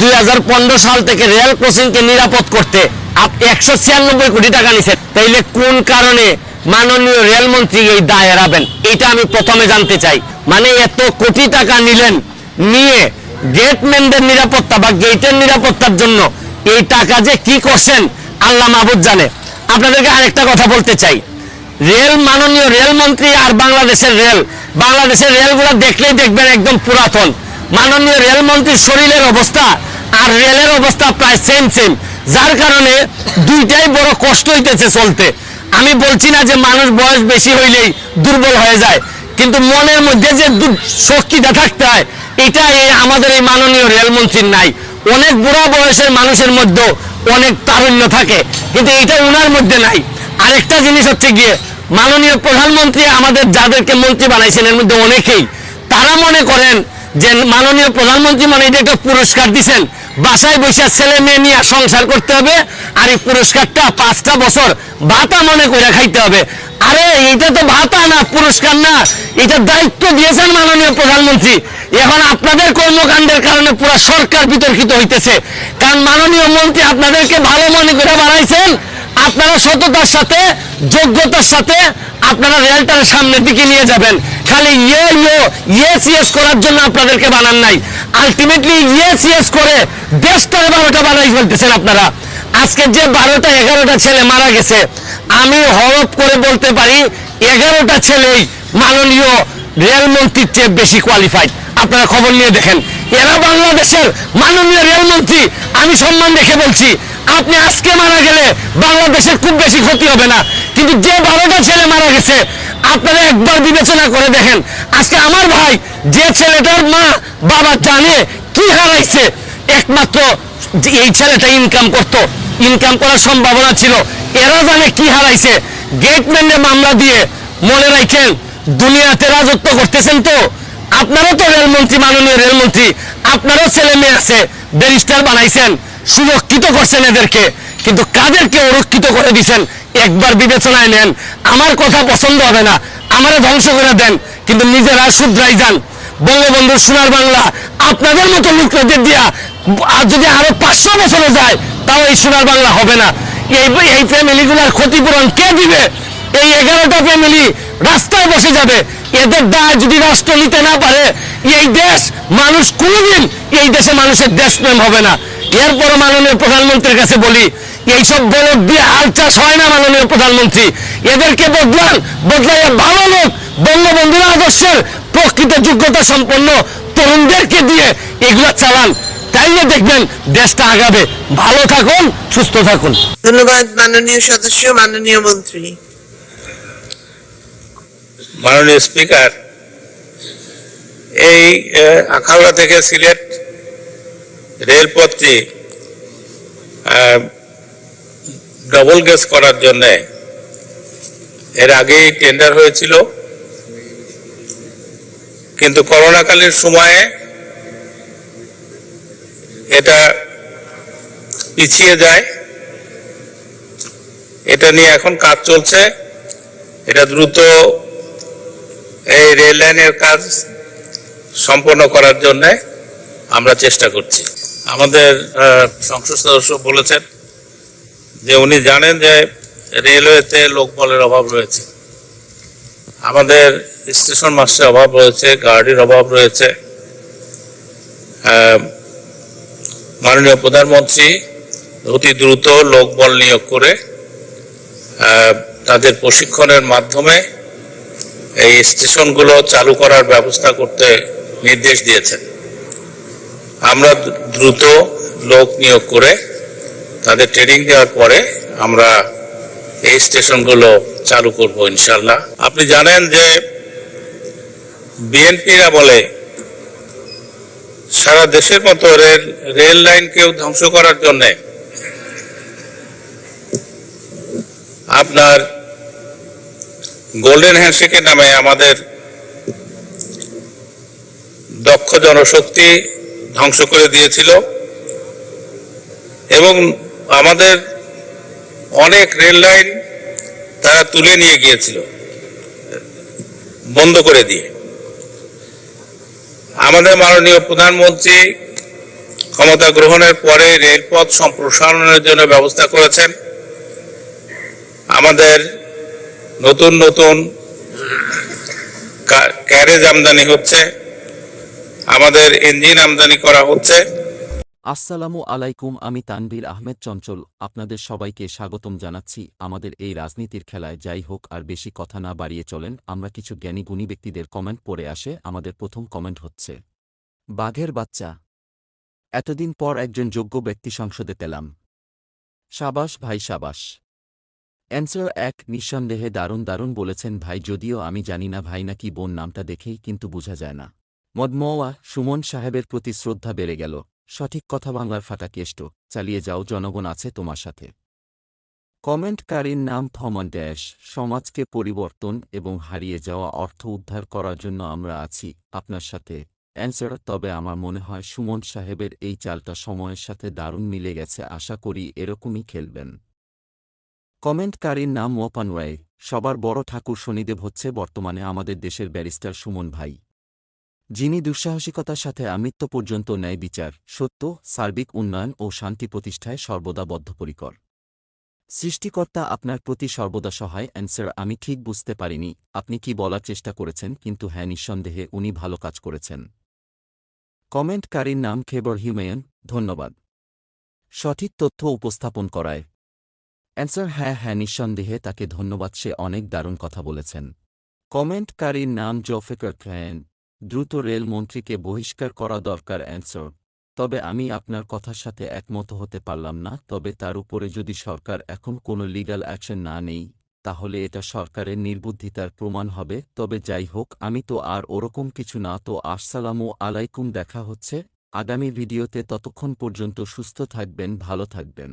দুই হাজার পনেরো সাল থেকে রেল ক্রসিংকে নিরাপদ করতে একশো ছিয়ানব্বই কোটি টাকা নিছেন। তাইলে কোন কারণে মাননীয় রেলমন্ত্রী এই দায় এড়াবেন? এটা আমি প্রথমে জানতে চাই। মানে এত কোটি টাকা নিলেন নিয়ে গেটম্যানদের নিরাপত্তা বা গেটের নিরাপত্তার জন্য এই টাকা যে কি করছেন, আল্লাহ মাহবুদ জানে। আপনাদেরকে আরেকটা কথা বলতে চাই। রেল মাননীয় রেলমন্ত্রী আর বাংলাদেশের রেল, বাংলাদেশের রেলগুলো দেখলেই দেখবেন একদম পুরাতন। মাননীয় রেলমন্ত্রীর শরীরের অবস্থা আর রেলের অবস্থা প্রায় সেম সেম যার কারণে দুইটাই বড় কষ্ট হইতেছে চলতে। আমি বলছি না যে মানুষ বয়স বেশি হইলেই দুর্বল হয়ে যায়, কিন্তু মনের মধ্যে যে শক্তিটা থাকতে হয়, এটা এই আমাদের এই মাননীয় রেলমন্ত্রীর নাই। অনেক বুড়া বয়সের মানুষের মধ্যেও অনেক তারুণ্য থাকে, কিন্তু এটা ওনার মধ্যে নাই। আরেকটা জিনিস হচ্ছে গিয়ে, মাননীয় প্রধানমন্ত্রী আমাদের যাদেরকে মন্ত্রী বানাইছেন, এর মধ্যে অনেকেই, তারা মনে করেন যে মাননীয় প্রধানমন্ত্রী মানে এটা একটা পুরস্কার দিছেন। বাসায় বসে ছেলে মেয়ে নিয়ে সংসার করতে হবে আর এই পুরস্কারটা পাঁচটা বছর ভাতা মনে করে খাইতে হবে। আরে এটা তো ভাতা না, পুরস্কার না। এটা দায়িত্ব দিয়েছেন মাননীয় প্রধানমন্ত্রী। এখন আপনাদের কর্মকাণ্ডের কারণে পুরো সরকার বিতর্কিত হইতেছে। কারণ মাননীয় মন্ত্রী আপনাদেরকে ভালো মনে করে বানাইছেন আপনারা সততার সাথে, যোগ্যতার সাথে আপনারা রেলটার সামনের দিকে নিয়ে যাবেন। খালি ইয়ে ইয়ে ইয়েস ইয়েস করার জন্য আপনাদেরকে বানান নাই। আলটিমেটলি ইয়েস ইয়েস করে দেশটার বারোটা বানাই ফেলতেছেন আপনারা। আজকে যে বারোটা, এগারোটা ছেলে মারা গেছে, আমি হরপ করে বলতে পারি, এগারোটা ছেলেই মাননীয় রেলমন্ত্রীর চেয়ে বেশি কোয়ালিফাইড আপনারা খবর নিয়ে দেখেন। এরা বাংলাদেশের মাননীয় রেলমন্ত্রী আমি সম্মান রেখে বলছি, আপনি আজকে মারা গেলে বাংলাদেশের খুব বেশি ক্ষতি হবে না। কিন্তু যে বারোটা ছেলে মারা গেছে আপনারা একবার বিবেচনা করে দেখেন। আজকে আমার ভাই, যে ছেলেটার মা বাবা জানে কি হারাইছে, একমাত্র এই ছেলেটা ইনকাম করত। ইনকাম করার সম্ভাবনা ছিল। এরা জানে কি হারাইছে। গেটম্যানে মামলা দিয়ে মনে রাখেন, দুনিয়াতে রাজত্ব করতেছেন তো। আপনারও তো রেলমন্ত্রী, মাননীয় রেলমন্ত্রী, আপনারও ছেলে মেয়ে আছে ব্যারিস্টার বানাইছেন, সুরক্ষিত করছেন এদেরকে। কিন্তু কাদেরকে অরক্ষিত করে দিছেন? একবার বিবেচনায় নেন, আমার কথা পছন্দ হবে না, আমারে ধ্বংস করে দেন, কিন্তু নিজেরা শুধরাই যান। বঙ্গবন্ধু সোনার বাংলা, আপনাদের মতো লোকদের দিয়া আর যদি আরও পাঁচশো বছরে যায়, তাও এই সোনার বাংলা হবে না। এই এই ফ্যামিলিগুলোর ক্ষতিপূরণ কে দিবে? এই এগারোটা ফ্যামিলি রাস্তায় বসে যাবে। এদের দায় যদি রাষ্ট্র নিতে না পারে, এই দেশ মানুষ কোনোদিন এই দেশে মানুষের দেশপ্রেম হবে না। এরপর মাননীয় প্রধানমন্ত্রীর কাছে বলি এইসব বলক দিয়ে হাল চাষ হয় না মাননীয় প্রধানমন্ত্রী। এদেরকে বদলান বদলাইয়া ভালো লোক বঙ্গবন্ধুর আদর্শের প্রকৃত যোগ্যতা সম্পন্ন তরুণদেরকে দিয়ে এগুলো চালান। তাইলে দেখবেন দেশটা আগাবে। ভালো থাকুন সুস্থ থাকুন। ধন্যবাদ মাননীয় সদস্য মাননীয় মন্ত্রী। মাননীয় স্পিকার এই আহ, আখাউড়া থেকে সিলেট রেলপথটি ডবল গেজ করার জন্য। এর আগেই টেন্ডার হয়েছিল। কিন্তু করোনাকালীন সময়ে এটা পিছিয়ে যায়। এটা নিয়ে এখন কাজ চলছে। এটা দ্রুত এই রেল লাইনের কাজ সম্পন্ন করার জন্য আমরা চেষ্টা করছি। আমাদের সংসদ সদস্য বলেছেন যে উনি জানেন যে রেলওয়েতে লোকবলের অভাব রয়েছে। আমাদের স্টেশন মাস্টারের অভাব রয়েছে গার্ডের অভাব রয়েছে। মাননীয় প্রধানমন্ত্রী অতি দ্রুত লোকবল নিয়োগ করে তাদের প্রশিক্ষণের মাধ্যমে এই স্টেশনগুলো চালু করার ব্যবস্থা করতে নির্দেশ দিয়েছেন। আমরা দ্রুত লোক নিয়োগ করে তাদের ট্রেনিং দেওয়ার পরে আমরা এই স্টেশনগুলো চালু করব ইনশাল্লাহ আপনি জানেন যে বিএনপিরা বলে, সারা দেশের মতো রেল রেল লাইনকেও ধ্বংস করার জন্যে আপনার গোল্ডেন হ্যান্ডশেকের নামে আমাদের দক্ষ জনশক্তি ধ্বংস করে দিয়েছিল এবং আমাদের অনেক রেল লাইন তারা তুলে নিয়ে গিয়েছিল, বন্ধ করে দিয়ে। আমাদের মাননীয় প্রধানমন্ত্রী ক্ষমতা গ্রহণের পরে রেলপথ সম্প্রসারণের জন্য ব্যবস্থা করেছেন। আমাদের নতুন নতুন ক্যারেজ আমদানি হচ্ছে, আমাদের ইঞ্জিন আমদানি করা হচ্ছে। আসসালামু আলাইকুম, আমি তানভীর আহমেদ চঞ্চল। আপনাদের সবাইকে স্বাগতম জানাচ্ছি। আমাদের এই রাজনীতির খেলায় যাই হোক আর বেশি কথা না বাড়িয়ে চলেন, আমরা কিছু জ্ঞানী গুণী ব্যক্তিদের কমেন্ট পড়ে আসে। আমাদের প্রথম কমেন্ট হচ্ছে, বাঘের বাচ্চা। এতদিন পর একজন যোগ্য ব্যক্তি সংসদে পেলাম। সাবাস ভাই সাবাস। অ্যান্সার এক, নিঃসন্দেহে দারুণ দারুণ বলেছেন, ভাই, যদিও আমি জানি না ভাই নাকি বোন নামটা দেখেই কিন্তু বোঝা যায় না। মদমোয়া সুমন সাহেবের প্রতি শ্রদ্ধা বেড়ে গেল। সঠিক কথা বাংলার ফাটা কেষ্ট, চালিয়ে যাও, জনগণ আছে তোমার সাথে। কমেন্টকারীর নাম থমন ড্যাশ, সমাজকে পরিবর্তন এবং হারিয়ে যাওয়া অর্থ উদ্ধার করার জন্য আমরা আছি আপনার সাথে। অ্যান্সার, তবে আমার মনে হয় সুমন সাহেবের এই চালটা সময়ের সাথে দারুণ মিলে গেছে, আশা করি এরকমই খেলবেন। কমেন্টকারীর নাম ওপান রায়, সবার বড় ঠাকুর শনিদেব হচ্ছে বর্তমানে আমাদের দেশের ব্যারিস্টার সুমন ভাই। যিনি দুঃসাহসিকতার সাথে আমৃত্য পর্যন্ত ন্যায় বিচার, সত্য, সার্বিক উন্নয়ন ও শান্তি প্রতিষ্ঠায় সর্বদা বদ্ধপরিকর। সৃষ্টিকর্তা আপনার প্রতি সর্বদা সহায় অ্যান্সার আমি ঠিক বুঝতে পারিনি, আপনি কি বলার চেষ্টা করেছেন, কিন্তু হ্যাঁ নিঃসন্দেহে উনি ভালো কাজ করেছেন। কমেন্টকারীর নাম খেবর হিউমেয়ন, ধন্যবাদ। সঠিক তথ্য উপস্থাপন করায়। অ্যান্সার হ্যাঁ হ্যাঁ নিঃসন্দেহে তাকে ধন্যবাদ, সে অনেক দারুণ কথা বলেছেন। কমেন্টকারীর নাম জফেকার খায়েন দ্রুত রেলমন্ত্রীকে বহিষ্কার করা দরকার, অ্যান্সার। তবে আমি আপনার কথার সাথে একমত হতে পারলাম না, তবে তার উপরে যদি সরকার এখন কোনো লিগ্যাল অ্যাকশন না নেই, তাহলে এটা সরকারের নির্বুদ্ধিতার প্রমাণ হবে। তবে যাই হোক, আমি তো আর ওরকম কিছু না, তো আসসালামু আলাইকুম, দেখা হচ্ছে। আগামী ভিডিওতে ততক্ষণ পর্যন্ত সুস্থ থাকবেন, ভালো থাকবেন।